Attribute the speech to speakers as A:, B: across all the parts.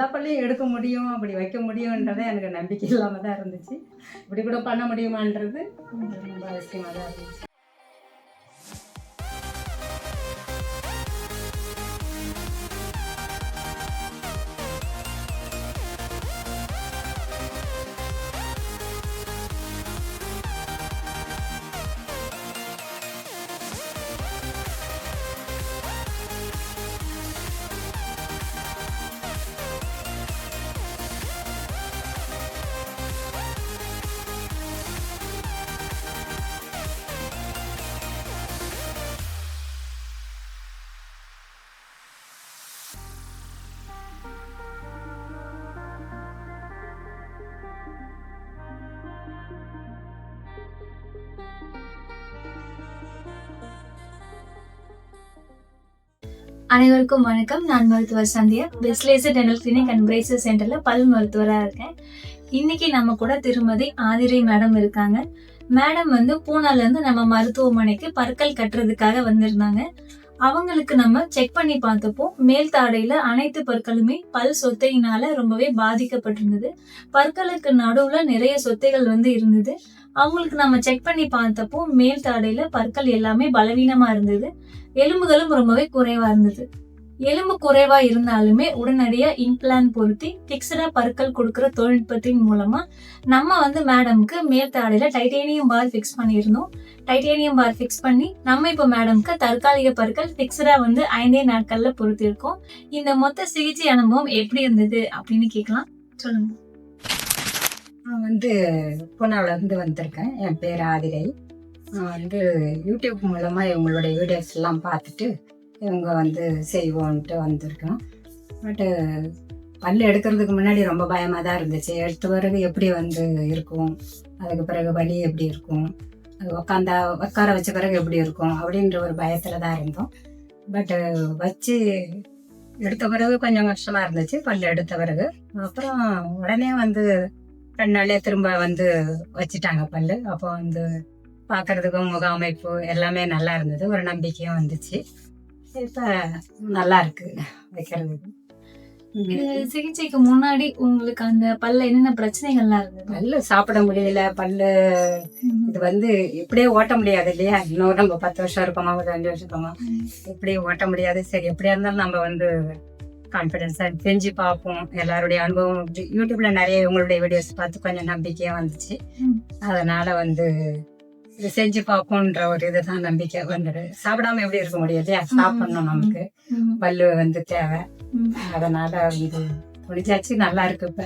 A: எல்லா பள்ளியும் எடுக்க முடியும் அப்படி வைக்க முடியும்ன்றதே எனக்கு நம்பிக்கை இல்லாமல் தான் இருந்துச்சு. இப்படி கூட பண்ண முடியுமான்றது ரொம்ப அவசியமாக தான் இருந்துச்சு.
B: அனைவருக்கும் வணக்கம். நான் மருத்துவர் சந்தியா. பெஸ்லேசர் டென்டல் கிளினிக் அண்ட் பிரேசஸ் சென்டர்ல பல் மருத்துவராக இருக்கேன். இன்னைக்கு நம்ம கூட திருமதி ஆதிரை மேடம் இருக்காங்க. மேடம் வந்து பூனால இருந்து நம்ம மருத்துவமனைக்கு பற்கள் கட்டுறதுக்காக வந்திருந்தாங்க. அவங்களுக்கு நம்ம செக் பண்ணி பார்த்தப்போ மேல் தாடையில அனைத்து பற்களுமே பல் சொத்தையினால ரொம்பவே பாதிக்கப்பட்டிருந்தது. பற்களுக்கு நடுவுல நிறைய சொத்தைகள் வந்து இருந்தது. அவங்களுக்கு நம்ம செக் பண்ணி பார்த்தப்போ மேல் தாடையில பற்கள் எல்லாமே பலவீனமா இருந்தது. எலும்புகளும் ரொம்பவே குறைவா இருந்தது. எலும்பு குறைவா இருந்தாலுமே உடனடியா இம்ப்ளான் பொருத்தி பிக்சடா பற்கள் கொடுக்குற தொழில்நுட்பத்தின் மூலமா நம்ம வந்து மேடம்க்கு மேல் தாடையில டைட்டேனியம் பார் ஃபிக்ஸ் பண்ணியிருந்தோம். டைட்டேனியம் பார் ஃபிக்ஸ் பண்ணி நம்ம இப்போ மேடம்க்கு தற்காலிக பற்கள் பிக்சடா வந்து ஐந்தே நாட்கள்ல பொருத்திருக்கோம் இந்த மொத்த சிகிச்சை அனுபவம் எப்படி இருந்தது அப்படின்னு கேட்கலாம். சொல்லுங்க.
A: வந்து பூனாவிலேருந்து வந்திருக்கேன். என் பேர் ஆதிரை. நான் வந்து யூடியூப் மூலமாக இவங்களுடைய வீடியோஸ் எல்லாம் பார்த்துட்டு இவங்க வந்து செய்வோன்ட்டு வந்திருக்கோம். பட்டு பல் எடுக்கிறதுக்கு முன்னாடி ரொம்ப பயமாக தான் இருந்துச்சு. எடுத்த பிறகு எப்படி வந்து இருக்கும்? அதுக்கு பிறகு வலி எப்படி இருக்கும்? அது உக்காந்தா உட்கார வச்ச பிறகு எப்படி இருக்கும்? அப்படின்ற ஒரு பயத்தில் தான் இருந்தோம். பட்டு வச்சு எடுத்த பிறகு கொஞ்சம் கஷ்டமாக இருந்துச்சு. பல் எடுத்த பிறகு. அப்புறம் உடனே வந்து ரெண்டு நாளே திரும்ப வந்து வச்சுட்டாங்க பல்லு. அப்போ வந்து பார்க்கறதுக்கும் முக அமைப்பு எல்லாமே நல்லா இருந்தது. ஒரு நம்பிக்கையும் வந்துச்சு. இப்போ நல்லா இருக்கு வைக்கிறதுக்கு.
B: சிகிச்சைக்கு முன்னாடி உங்களுக்கு அந்த பல்ல என்னென்ன பிரச்சனைகள்லாம் இருந்தது?
A: பல்லு சாப்பிட முடியல. பல்லு இது வந்து இப்படியே ஓட்ட முடியாது இல்லையா? இன்னும் நம்ம பத்து வருஷம் இருக்கோமா ஒரு அஞ்சு வருஷம் இருக்கோமா இப்படியே ஓட்ட முடியாது. சரி எப்படியா இருந்தாலும் நம்ம வந்து கான்ஃபிடென்ஸா செஞ்சு பார்ப்போம். எல்லாருடைய அனுபவம் யூடியூப்ல நிறைய உங்களுடைய வீடியோஸ் பார்த்து கொஞ்சம் நம்பிக்கையா வந்துச்சு. அதனால வந்து இது செஞ்சு பார்ப்போம்ன்ற ஒரு இதுதான் நம்பிக்கை வந்துடு. சாப்பிடாம எப்படி இருக்க முடியும் இல்லையா? சாப்பிடணும் நமக்கு. பல்லு வந்து தேவை. அதனால வந்து துணிச்சாச்சு நல்லா இருக்கு இப்ப.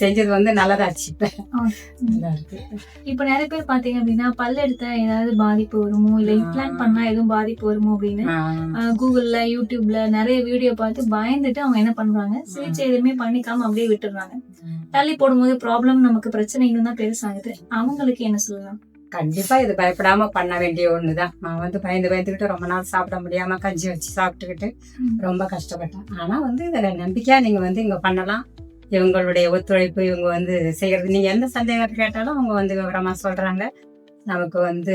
A: செஞ்சது வந்து நல்லதாச்சு இப்ப. நல்லா இருக்கு.
B: இப்ப நிறைய பேர் பாத்தீங்க அப்படின்னா பல் எடுத்தா ஏதாவது பாதிப்பு வருமோ? இல்ல இம்ப்ளான் பண்ணா எதுவும் பாதிப்பு வருமோ அப்படின்னு? கூகுள்ல யூடியூப்ல நிறைய வீடியோ பார்த்து பயந்துட்டு அவங்க என்ன பண்றாங்க? சிகிச்சை எதுவுமே பண்ணிக்காம அப்படியே விட்டுறாங்க தள்ளி போடும்போது ப்ராப்ளம் நமக்கு பிரச்சனை இன்னும் தான் பெருசாகுது. அவங்களுக்கு என்ன சொல்லலாம்?
A: கண்டிப்பா இது பயப்படாம பண்ண வேண்டிய ஒண்ணுதான். நான் வந்து பயந்து பயந்துக்கிட்டு ரொம்ப நாள் சாப்பிட முடியாம கஞ்சி வச்சு சாப்பிட்டுக்கிட்டு. ரொம்ப கஷ்டப்பட்டேன். ஆனா வந்து இதுல நம்பிக்கையா நீங்க வந்து இங்க பண்ணலாம். இவங்களுடைய ஒத்துழைப்பு இவங்க வந்து செய்யறது. நீங்க எந்த சந்தேகம் கேட்டாலும் அவங்க வந்து விவரமா சொல்றாங்க. நமக்கு வந்து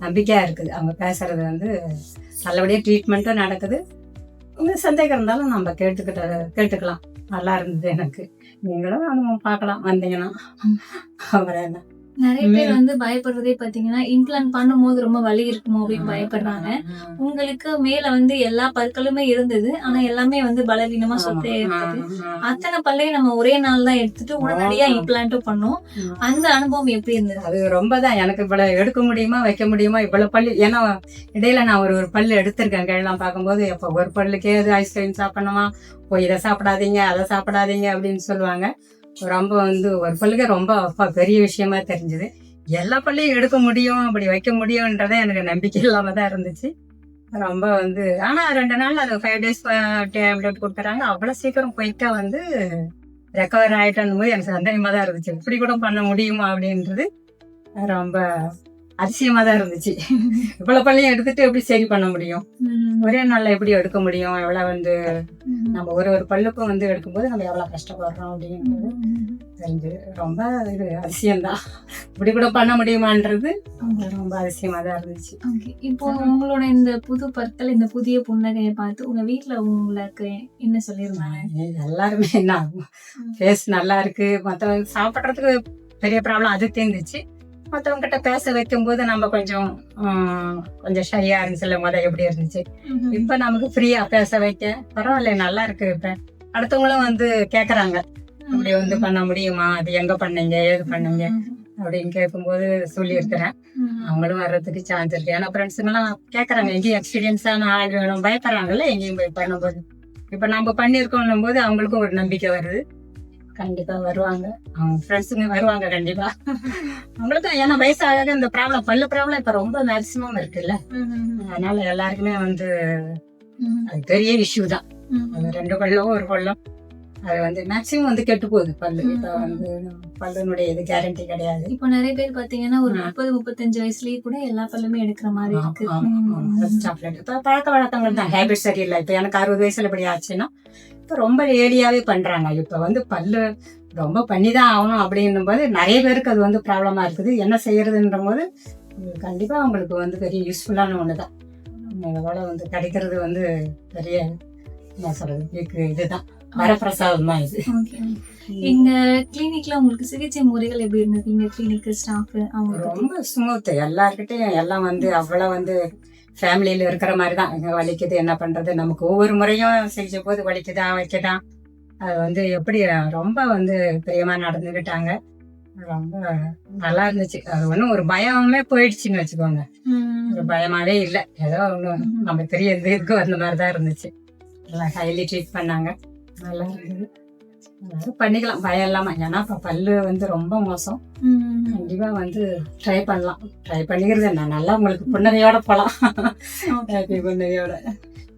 A: நம்பிக்கையா இருக்குது. அவங்க பேசுறது வந்து நல்லபடியா ட்ரீட்மெண்ட்டும் நடக்குது. உங்க சந்தேகம் இருந்தாலும் நம்ம கேட்டுக்கிட்ட கேட்டுக்கலாம். நல்லா இருந்தது எனக்கு. நீங்களும் அனுபவம் பார்க்கலாம். வந்தீங்கன்னா. அப்புறம் என்ன?
B: நிறைய பேர் வந்து பயப்படுறதே பாத்தீங்கன்னா இம்ப்ளான் பண்ணும்போது ரொம்ப வலி இருக்குமோ அப்படின்னு பயப்படுறாங்க. உங்களுக்கு மேல வந்து எல்லா பற்களுமே இருந்தது ஆனா எல்லாமே வந்து பலவீனமா சொத்தே இருந்தது. அத்தனை பல்லையும் நம்ம ஒரே நாள் தான் எடுத்துட்டு உடனடியா இம்ப்ளான்ட்டும் பண்ணோம். அந்த அனுபவம் எப்படி இருந்தது?
A: அது ரொம்ப தான் எனக்கு இவ்வளவு எடுக்க முடியுமா வைக்க முடியுமா இவ்வளவு பல்லு ஏன்னா இடையில நான் ஒரு ஒரு பல்லு எடுத்திருக்கேன் கையெல்லாம் பார்க்கும்போது எப்போ ஒரு பல்லுக்கே இது ஐஸ்கிரீம் சாப்பிடணுமா? போய் இதை சாப்பிடாதீங்க அதை சாப்பிடாதீங்க அப்படின்னு சொல்லுவாங்க. ரொம்ப வந்து ஒரு பள்ளிக்கு ரொம்ப அப்பா பெரிய விஷயமா தெரிஞ்சது. எல்லா பள்ளியும் எடுக்க முடியும் அப்படி வைக்க முடியும்ன்றதே எனக்கு நம்பிக்கை இல்லாம தான் இருந்துச்சு. ரொம்ப வந்து ஆனா ரெண்டு நாள் அது ஃபைவ் டேஸ் டேப்லெட் uh, கொடுக்குறாங்க. அவ்வளோ சீக்கிரம் குயிக்கா வந்து ரெக்கவர் ஆயிட்டோம் போது எனக்கு சந்தேகமாக தான் இருந்துச்சு. இப்படி கூட பண்ண முடியுமா அப்படின்றது ரொம்ப அதிசயமா தான் இருந்துச்சு. இவ்வளவு பள்ளியும் எடுத்துட்டு எப்படி சரி பண்ண முடியும்? ஒரே நாள்ல எப்படி எடுக்க முடியும்? எவ்வளவு வந்து நம்ம ஒரு ஒரு பல்லுக்கும் வந்து எடுக்கும்போது நம்ம எவ்வளவு கஷ்டப்படுறோம் அப்படின்றது தெரிஞ்சு ரொம்ப இது அதிசயம்தான். இப்படி கூட பண்ண முடியுமான்றது ரொம்ப அதிசயமா தான் இருந்துச்சு.
B: இப்போ உங்களோட இந்த புது பற்கள் இந்த புதிய புன்னகையை பார்த்து உங்க வீட்ல உங்களுக்கு என்ன சொல்லியிருந்தாங்க?
A: எல்லாருமே என்ன? ஃபேஸ் நல்லா இருக்கு. மற்றவங்க சாப்பிட்றதுக்கு பெரிய ப்ராப்ளம் அது தெரிஞ்சிச்சு மற்றவங்க கிட்ட பேச வைக்கும்போது நம்ம கொஞ்சம் கொஞ்சம் ஷையா இருந்துச்சுல்ல முத எப்படி இருந்துச்சு? இப்ப நமக்கு ஃப்ரீயா பேச வைக்க பரவாயில்ல நல்லா இருக்கு இப்ப. அடுத்தவங்களும் வந்து கேக்குறாங்க. இப்படி வந்து பண்ண முடியுமா? அது எங்க பண்ணீங்க? ஏது பண்ணீங்க? அப்படின்னு கேட்கும்போது சொல்லியிருக்கிறேன். அவங்களும் வர்றதுக்கு சான்ஸ் இருக்கு. ஏன்னா ஃப்ரெண்ட்ஸுங்கெல்லாம் கேட்கறாங்க எங்கேயும் எக்ஸ்பீரியன்ஸான ஆள் வேணும் பயப்படுறாங்கல்ல எங்கேயும் போய் பண்ணும்போது. இப்போ நம்ம பண்ணியிருக்கோம் போது அவங்களுக்கும் ஒரு நம்பிக்கை வருது. கண்டிப்பா வருவாங்க. அவங்க ஃப்ரெண்ட்ஸுங்க வருவாங்க கண்டிப்பா. அவங்களுக்கும் ஏன்னா வயசாக இந்த ப்ராப்ளம் பல்லு ப்ராப்ளம் இப்ப ரொம்ப மேக்சிமம் இருக்குல்ல. அதனால எல்லாருக்குமே வந்து அது பெரிய இஷ்யூ தான். ரெண்டு பல்லும் ஒரு பல்லும் அது வந்து மேக்சிமம் வந்து கெட்டு போகுது. பல்லு. இப்போ வந்து பல்லுனுடைய இது கேரண்டி கிடையாது.
B: இப்போ நிறைய பேர் பாத்தீங்கன்னா ஒரு முப்பது முப்பத்தஞ்சு வயசுலயே கூட எல்லா பல்லுமே எடுக்கிற மாதிரி இருக்கு. ம்.
A: சாக்லேட் இப்போ பழக்க வழக்கங்கள் தான். ஹேபிட் சரியில்லை. இப்போ எனக்கு அறுபது வயசுல இப்படி ஆச்சுன்னா இப்போ ரொம்ப ஏரியாவே பண்றாங்க. இப்போ வந்து பல்லு ரொம்ப பண்ணி தான் ஆகணும் அப்படின்னும் போது நிறைய பேருக்கு அது வந்து ப்ராப்ளமா இருக்குது. என்ன செய்யறதுன்ற போது உம், கண்டிப்பா அவங்களுக்கு வந்து பெரிய யூஸ்ஃபுல்லான ஒன்று தான் இதோட வந்து கிடைக்கிறது வந்து பெரிய என்ன இதுக்கு இதுதான். வரப்பிரசாதம் தான் இது.
B: எங்க கிளினிக்ல உங்களுக்கு சிகிச்சை முறைகள் எப்படி இருந்தது? எங்க கிளினிக் ஸ்டாஃப் அவங்க?
A: ரொம்ப ஸ்மூத் எல்லார்கிட்டயும் எல்லாம் வந்து அவ்வளவு வந்து ஃபேமிலியில இருக்கிற மாதிரி தான். இங்க வலிக்குது என்ன பண்றது? நமக்கு ஒவ்வொரு முறையும் செஞ்ச போது வலிக்குதா வைக்குதா? அது வந்து எப்படி ரொம்ப வந்து பிரியமா நடந்துக்கிட்டாங்க ரொம்ப நல்லா இருந்துச்சு. அது ஒன்றும் ஒரு பயமே போயிடுச்சுன்னு வச்சுக்கோங்க. ஒரு பயமாவே இல்லை. ஏதோ ஒன்று நம்ம பெரிய இது இருக்கு அந்த மாதிரி தான் இருந்துச்சு. நல்லா ஹைலி ட்ரீட் பண்ணாங்க. நல்லா எல்லாரும் பண்ணிக்கலாம். பயம் இல்லாம. ஏன்னா இப்போ பல்லு வந்து ரொம்ப மோசம்.
B: ம்.
A: கண்டிப்பா வந்து ட்ரை பண்ணலாம். ட்ரை பண்ணிக்கிறது என்ன? நல்லா உங்களுக்கு புன்னகையோட ஹாப்பி புன்னகையோட.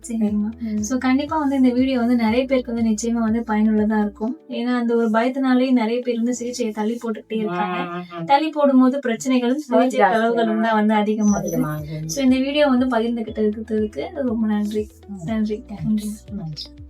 B: சரிங்கம்மா ஸோ கண்டிப்பா வந்து இந்த வீடியோ வந்து நிறைய பேருக்கு வந்து நிச்சயமா வந்து பயனுள்ளதா இருக்கும். ஏன்னா அந்த ஒரு பயத்தினாலே நிறைய பேர் வந்து சிகிச்சையை தள்ளி போட்டுக்கிட்டே இருக்காங்க. தள்ளி போடும்போது பிரச்சனைகளும் சிகிச்சை செலவுகளும் தான் வந்து அதிகமாகுது.
A: அதிகமாக
B: ஸோ இந்த வீடியோ வந்து பகிர்ந்துகிட்டதுக்கு ரொம்ப நன்றி. நன்றி. நன்றி.
A: நன்றி.